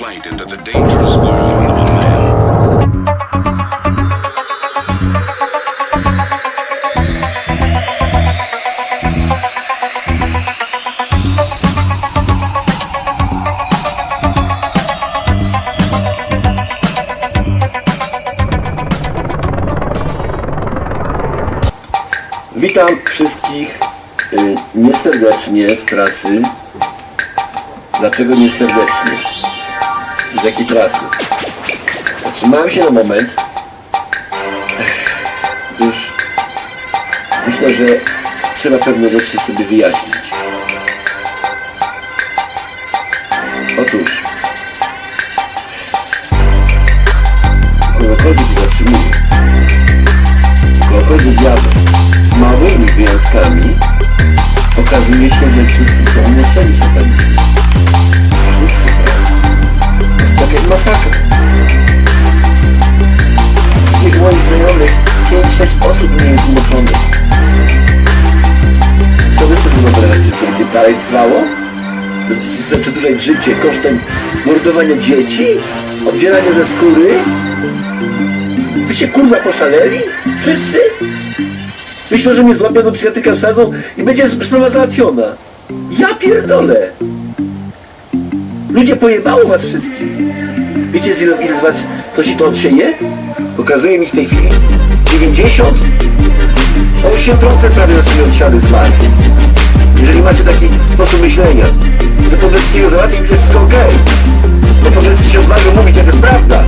flight into the dangerous zone of man. Witam wszystkich y, nieserdecznie z trasy. Dlaczego nieserdecznie? Z jakiej trasy? Zatrzymałem się na moment. Już myślę, że trzeba pewne rzeczy sobie wyjaśnić. Otóż kogokolwiek zatrzymuje, kogokolwiek jadę, z małymi wyjątkami, okazuje się, że wszyscy są umoczeni sataniści. Masakra. Z tych moich znajomych 5-6 osób nie jest umoczonych. Co wy sobie wyobrażacie, że to będzie dalej trwało? Będziecie sobie przedłużać życie kosztem mordowania dzieci? Oddzierania ze skóry? Wy się kurwa poszaleli? Wszyscy? Myślę, że mnie złapią do psychiatryka wsadzą i będzie sprawa załatwiona. Ja pierdolę! Ludzie pojebało was wszystkich. Wiecie z z was to się to odsieje? Pokazuje mi w tej chwili 90 8% prawie na sobie odsiady z was. Jeżeli macie taki sposób myślenia, że Podleckiego załatwi wszystko okej. Bo Podlecki się odważył mówić, jak jest prawda.